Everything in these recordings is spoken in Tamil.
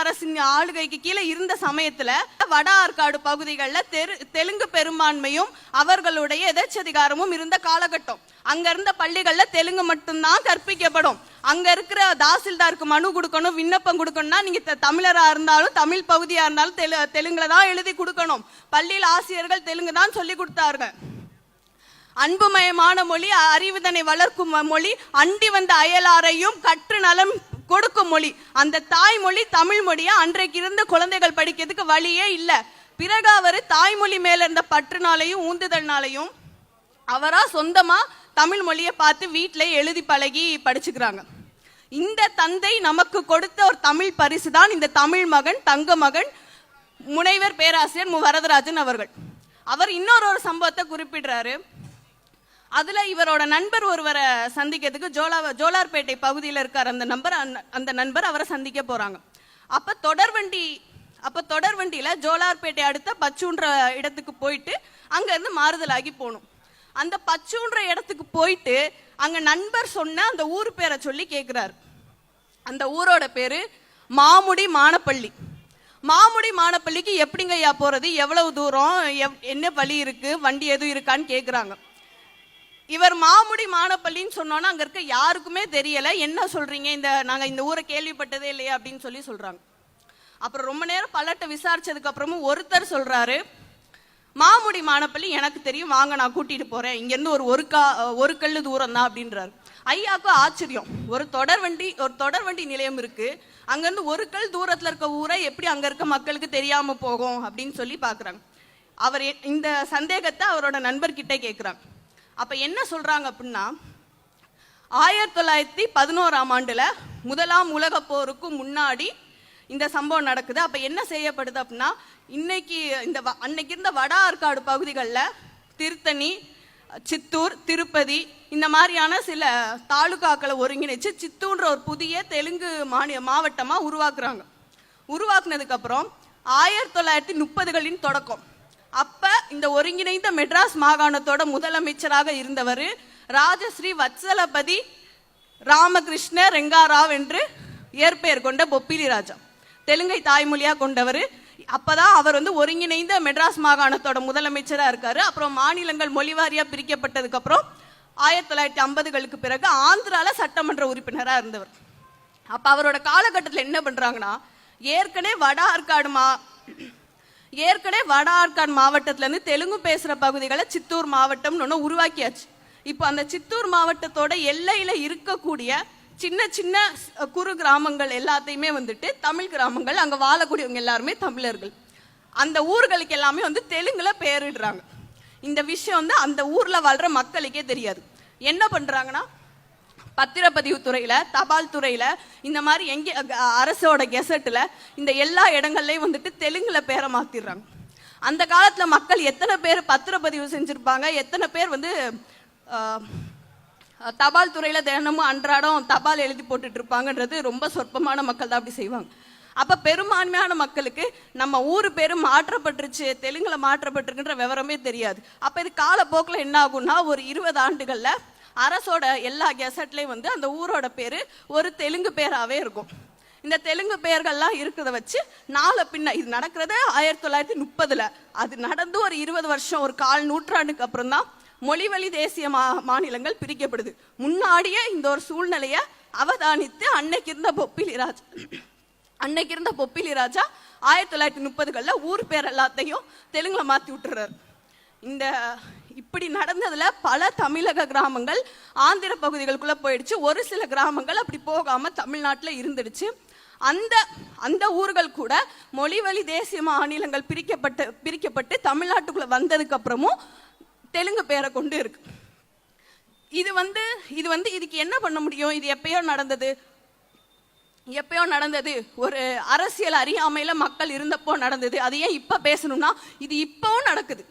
அரசின் ஆளுகைக்கு கீழே இருந்த சமயத்துல வட ஆற்காடு பகுதிகளில் தெரு தெலுங்கு பெரும்பான்மையும் அவர்களுடைய எதேச்சதிகாரமும் இருந்த காலகட்டம். அங்க இருந்த பள்ளிகள்ல தெலுங்கு மட்டும்தான் கற்பிக்கப்படும். அங்க இருக்கிற தாசில்தாருக்கு மனு கொடுக்கணும் விண்ணப்பம் கொடுக்கணும்னா நீங்க தமிழரா இருந்தாலும் தமிழ் பகுதியா இருந்தாலும் தெலு தெலுங்குல தான் எழுதி கொடுக்கணும். பள்ளியில் ஆசிரியர்கள் தெலுங்கு தான் சொல்லி கொடுத்தார்கள். அன்புமயமான மொழி அறிவுதனை வளர்க்கும் மொழி அண்டி வந்த அயலாரையும் கற்று நலம் கொடுக்கும் மொழி. அந்த தாய்மொழி தமிழ் மொழியா? அன்றைக்கு இருந்த குழந்தைகள் படிக்கிறதுக்கு வழியே இல்லை. பிறகு அவர் தாய்மொழி மேல இருந்த பற்றுனாலையும் ஊந்துதல்னாலையும் அவரா சொந்தமா தமிழ் மொழியை பார்த்து வீட்டில் எழுதி பழகி படிச்சுக்கிறாங்க. இந்த தந்தை நமக்கு கொடுத்த ஒரு தமிழ் பரிசு தான் இந்த தமிழ் மகன் தங்க மகன் முனைவர் பேராசிரியர் மு. வரதராஜன் அவர்கள். அவர் இன்னொரு ஒரு சம்பவத்தை குறிப்பிடுறாரு. அதுல இவரோட நண்பர் ஒருவரை சந்திக்கிறதுக்கு ஜோலா ஜோலார்பேட்டை பகுதியில் இருக்கார். அந்த நம்பர் அந்த- அந்த நண்பர் அவரை சந்திக்க போறாங்க. அப்ப தொடர்வண்டி அப்ப தொடர்வண்டியில ஜோலார்பேட்டை அடுத்த பச்சுன்ற இடத்துக்கு போயிட்டு அங்க இருந்து மாறுதலாகி போகணும். அந்த பச்சுன்ற இடத்துக்கு போயிட்டு அங்க நண்பர் சொன்ன அந்த ஊர் பேரை சொல்லி கேட்குறாரு அந்த ஊரோட பேரு மாமுடி மானப்பள்ளி. மாமுடி மானப்பள்ளிக்கு எப்படிங்க ஐயா போறது? எவ்வளவு தூரம்? எவ்- என்ன வழி இருக்கு? வண்டி எதுவும் இருக்கான்னு கேட்குறாங்க இவர் மாமுடி மானப்பள்ளின்னு சொன்னோன்னா அங்கே இருக்க யாருக்குமே தெரியல. என்ன சொல்றீங்க? இந்த நாங்கள் இந்த ஊரை கேள்விப்பட்டதே இல்லையா அப்படின்னு சொல்லி சொல்றாங்க. அப்புறம் ரொம்ப நேரம் பலட்ட விசாரிச்சதுக்கு அப்புறமும் ஒருத்தர் சொல்றாரு மாமுடி மானப்பள்ளி எனக்கு தெரியும். வாங்க நான் கூட்டிட்டு போறேன். இங்கேருந்து ஒரு ஒரு கா ஒரு கல் தூரம் தான் அப்படின்றாரு. ஐயாக்கும் ஆச்சரியம். ஒரு தொடர்வண்டி ஒரு தொடர்வண்டி நிலையம் இருக்கு. அங்கேருந்து ஒரு கல் தூரத்தில் இருக்க ஊரை எப்படி அங்கே இருக்க மக்களுக்கு தெரியாம போகும் அப்படின்னு சொல்லி பாக்குறாங்க. அவர் இந்த சந்தேகத்தை அவரோட நண்பர்கிட்ட கேட்குறாங்க அப்போ என்ன சொல்கிறாங்க அப்படின்னா ஆயிரத்தி தொள்ளாயிரத்தி பதினோராம் ஆண்டில் முதலாம் உலக போருக்கு முன்னாடி இந்த சம்பவம் நடக்குது. அப்போ என்ன செய்யப்படுது அப்படின்னா இன்னைக்கு இந்த வ- அன்னைக்கு இருந்த வட ஆற்காடு பகுதிகளில் திருத்தணி சித்தூர் திருப்பதி இந்த மாதிரியான சில தாலுகாக்களை ஒருங்கிணைச்சு சித்தூன்ற ஒரு புதிய தெலுங்கு மாநில மாவட்டமாக உருவாக்குறாங்க. உருவாக்குனதுக்கப்புறம் ஆயிரத்தி தொள்ளாயிரத்தி முப்பதுகளின் தொடக்கம். இந்த ஒருங்கிணைந்த மெட்ராஸ் மாகாணத்தோட முதலமைச்சராக இருந்தவர் ராஜஸ்ரீ வத்சலபதி ராமகிருஷ்ண ரெங்காராவ் என்று இயற்பெயர் கொண்ட பொப்பிலி ராஜா. தெலுங்கை தாய்மொழியாக கொண்டவர். அப்பதான் அவர் வந்து ஒருங்கிணைந்த மெட்ராஸ் மாகாணத்தோட முதலமைச்சராக இருக்காரு. அப்புறம் மாநிலங்கள் மொழிவாரியாக பிரிக்கப்பட்டதுக்கு அப்புறம் ஆயிரத்தி தொள்ளாயிரத்தி ஐம்பதுகளுக்கு பிறகு ஆந்திரால சட்டமன்ற உறுப்பினராக இருந்தவர். அப்போ அவரோட காலகட்டத்தில் என்ன பண்றாங்கன்னா ஏற்கனவே வட ஆற்காடு மா ஏற்கனவே வட ஆர்கான் மாவட்டத்திலேருந்து தெலுங்கு பேசுகிற பகுதிகளை சித்தூர் மாவட்டம்னு ஒன்று உருவாக்கியாச்சு. இப்போ அந்த சித்தூர் மாவட்டத்தோட எல்லையில் இருக்கக்கூடிய சின்ன சின்ன குறு கிராமங்கள் எல்லாத்தையுமே வந்துட்டு தமிழ் கிராமங்கள் அங்கே வாழக்கூடியவங்க எல்லாருமே தமிழர்கள். அந்த ஊர்களுக்கு எல்லாமே வந்து தெலுங்கில் பெயரிடுறாங்க இந்த விஷயம் வந்து அந்த ஊரில் வாழ்கிற மக்களுக்கே தெரியாது. என்ன பண்ணுறாங்கன்னா பத்திரப்பதிவு துறையில தபால் துறையில இந்த மாதிரி எங்கே அரசோட கெசட்டில் இந்த எல்லா இடங்கள்லையும் வந்துட்டு தெலுங்குல பேரை மாத்திடுறாங்க. அந்த காலத்துல மக்கள் எத்தனை பேர் பத்திரப்பதிவு செஞ்சிருப்பாங்க? எத்தனை பேர் வந்து தபால் துறையில தினமும் அன்றாடம் தபால் எழுதி போட்டுட்டு இருப்பாங்கன்றது ரொம்ப சொற்பமான மக்கள் தான் அப்படி செய்வாங்க. அப்ப பெரும்பான்மையான மக்களுக்கு நம்ம ஊர் பேரு மாற்றப்பட்டுருச்சு தெலுங்குல மாற்றப்பட்டிருக்குன்ற விவரமே தெரியாது. அப்ப இது காலப்போக்கில் என்ன ஆகும்னா ஒரு இருபது ஆண்டுகள்ல அரசோட எல்லா கெசட்லேயும் வந்து அந்த ஊரோட பேர் ஒரு தெலுங்கு பேராகவே இருக்கும். இந்த தெலுங்கு பெயர்கள்லாம் இருக்கிறத வச்சு நாலு பின்ன இது நடக்கிறது ஆயிரத்தி தொள்ளாயிரத்தி முப்பதில். அது நடந்து ஒரு இருபது வருஷம் ஒரு கால் நூற்றாண்டுக்கு அப்புறம் தான் மொழிவழி தேசிய மா மாநிலங்கள் பிரிக்கப்படுது. முன்னாடியே இந்த ஒரு சூழ்நிலையை அவதானித்து அன்னைக்கு இருந்த பொப்பிலிராஜ் அன்னைக்கு இருந்த பொப்பிலி ராஜா ஆயிரத்தி தொள்ளாயிரத்தி முப்பதுகளில் ஊர் பேர் எல்லாத்தையும் தெலுங்கில் மாற்றி விட்டுறாரு. இந்த இப்படி நடந்ததில் பல தமிழக கிராமங்கள் ஆந்திர பகுதிகளுக்குள்ளே போயிடுச்சு. ஒரு சில கிராமங்கள் அப்படி போகாமல் தமிழ்நாட்டில் இருந்துடுச்சு. அந்த அந்த ஊர்கள் கூட மொழிவழி தேசிய மாநிலங்கள் பிரிக்கப்பட்டு பிரிக்கப்பட்டு தமிழ்நாட்டுக்குள்ளே வந்ததுக்கு அப்புறமும் தெலுங்கு பேரை கொண்டு இருக்கு. இது வந்து இது வந்து இதுக்கு என்ன பண்ண முடியும்? இது எப்பயோ நடந்தது? எப்பயோ நடந்தது? ஒரு அரசியல் அறியாமையில் மக்கள் இருந்தப்போ நடந்தது. அது ஏன் இப்போ பேசணும்னா இது இப்போவும் நடக்குது.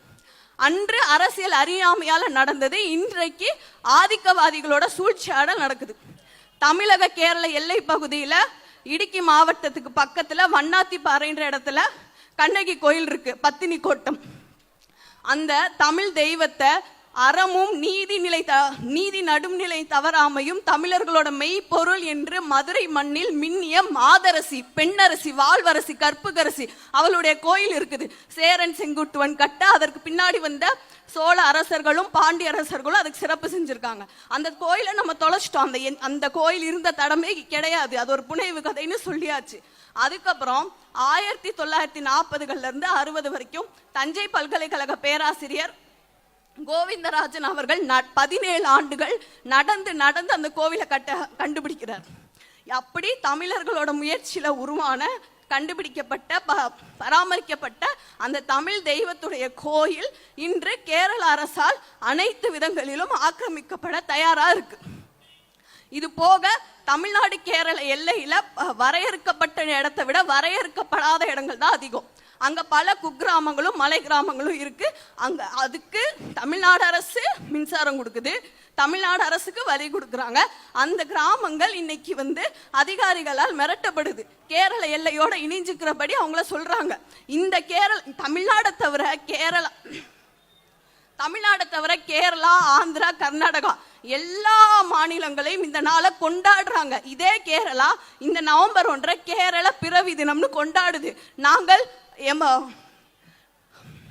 அன்று அரசியல் அறியாமையால் நடந்தது இன்றைக்கு ஆதிக்கவாதிகளோட சூழ்ச்சியாடல் நடக்குது. தமிழக கேரள எல்லை பகுதியில இடுக்கி மாவட்டத்துக்கு பக்கத்துல வண்ணாத்திப்பாறைன்ற இடத்துல கண்ணகி கோயில் இருக்கு பத்தினி கோட்டம். அந்த தமிழ் தெய்வத்தை அறமும் நீதி நிலை த நீதி நடுநிலை தவறாமையும் தமிழர்களோட மெய்ப்பொருள் என்று மதுரை மண்ணில் மின்னிய மாதரசி பெண்ணரசி வாழ்வரசி கற்புகரசி அவளுடைய கோயில் இருக்குது. சேரன் செங்குட்டுவன் கட்ட அதற்கு பின்னாடி வந்த சோழ அரசர்களும் பாண்டிய அரசர்களும் அதுக்கு சிறப்பு செஞ்சுருக்காங்க. அந்த கோயிலை நம்ம தொலைச்சிட்டோம். அந்த என்- அந்த கோயில் இருந்த தடமே கிடையாது. அது ஒரு புனைவு கதைன்னு சொல்லியாச்சு. அதுக்கப்புறம் ஆயிரத்தி தொள்ளாயிரத்தி நாற்பதுகள்ல இருந்து அறுபது வரைக்கும் தஞ்சை பல்கலைக்கழக பேராசிரியர் கோவிந்தராஜன் அவர்கள் பதினேழு ஆண்டுகள் நடந்து நடந்து அந்த கோவிலை கட்ட கண்டுபிடிக்கிறார். அப்படி தமிழர்களோட முயற்சியில உருவான கண்டுபிடிக்கப்பட்ட ப- பராமரிக்கப்பட்ட அந்த தமிழ் தெய்வத்துடைய கோயில் இன்று கேரள அரசால் அனைத்து விதங்களிலும் ஆக்கிரமிக்கப்பட தயாரா இருக்கு. இது போக தமிழ்நாடு கேரள எல்லையில வரையறுக்கப்பட்ட இடத்தை விட வரையறுக்கப்படாத இடங்கள் தான் அதிகம். அங்க பல குக்கிராமங்களும் மலை கிராமங்களும் இருக்கு. அங்க அதுக்கு தமிழ்நாடு அரசு மின்சாரம் கொடுக்குது. தமிழ்நாடு அரசுக்கு வரி கொடுக்குறாங்க. அந்த கிராமங்கள் இன்னைக்கு வந்து அதிகாரிகளால் மிரட்டப்படுது. கேரள எல்லையோட இணைஞ்சுக்கிறபடி அவங்கள சொல்றாங்க. இந்த கேரள தமிழ்நாடை தவிர கேரளா தமிழ்நாடை தவிர கேரளா ஆந்திரா கர்நாடகா எல்லா மாநிலங்களையும் இந்த நாளை கொண்டாடுறாங்க. இதே கேரளா இந்த நவம்பர் ஒன்றை கேரள பிறவி தினம்னு கொண்டாடுது. நாங்கள் எம்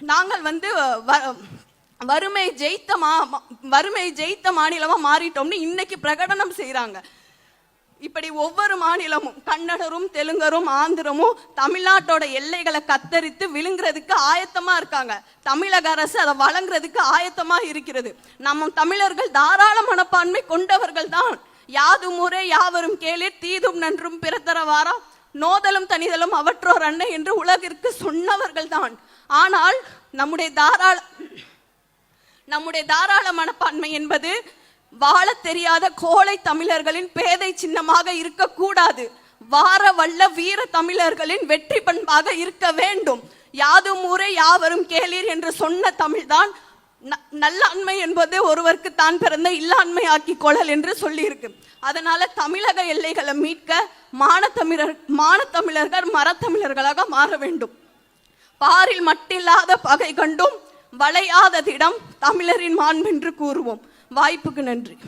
நாங்கள் வந்து வ- வறுமை ஜெயித்த மா வறுமை ஜெயித்த மாநிலமாக மாறிட்டோம்னு இன்னைக்கு பிரகடனம் செய்கிறாங்க இப்படி ஒவ்வொரு மாநிலமும் கன்னடரும் தெலுங்கரும் ஆந்திரமும் தமிழ்நாட்டோட எல்லைகளை கத்தரித்து விழுங்குறதுக்கு ஆயத்தமா இருக்காங்க. தமிழக அரசு அதை வழங்குறதுக்கு ஆயத்தமா இருக்கிறது. நம்ம தமிழர்கள் தாராள மனப்பான்மை கொண்டவர்கள் தான். யாது முறை யாவரும் கேளீர் தீதும் நன்றும் பிறத்தரவாரா? நோதலும் தனிதலும் அவற்றோர் அன்ன என்று உலகிற்கு சொன்னவர்கள் தான் ஆனால் நம்முடைய தாராள நம்முடைய தாராள மனப்பான்மை என்பது வாழத் தெரியாத கோழை தமிழர்களின் பேதை சின்னமாக இருக்கக்கூடாது. வார வல்ல வீர தமிழர்களின் வெற்றி பண்பாக இருக்க வேண்டும். யாதும் ஊரே யாவரும் கேளீர் என்று சொன்ன தமிழ்தான் ந- நல்லாண்மை என்பது ஒருவருக்கு தான் பிறந்த இல்லாண்மை ஆக்கி கொள்ளல் என்று சொல்லியிருக்கு. அதனால தமிழக எல்லைகளை மீட்க மானத்தமிழர் மானத்தமிழர்கள் மரத்தமிழர்களாக மாற வேண்டும். பாரில் மட்டில்லாத பகை கண்டும் வளையாததிடம் தமிழரின் மாண்பென்று கூறுவோம். வாய்ப்புக்கு நன்றி.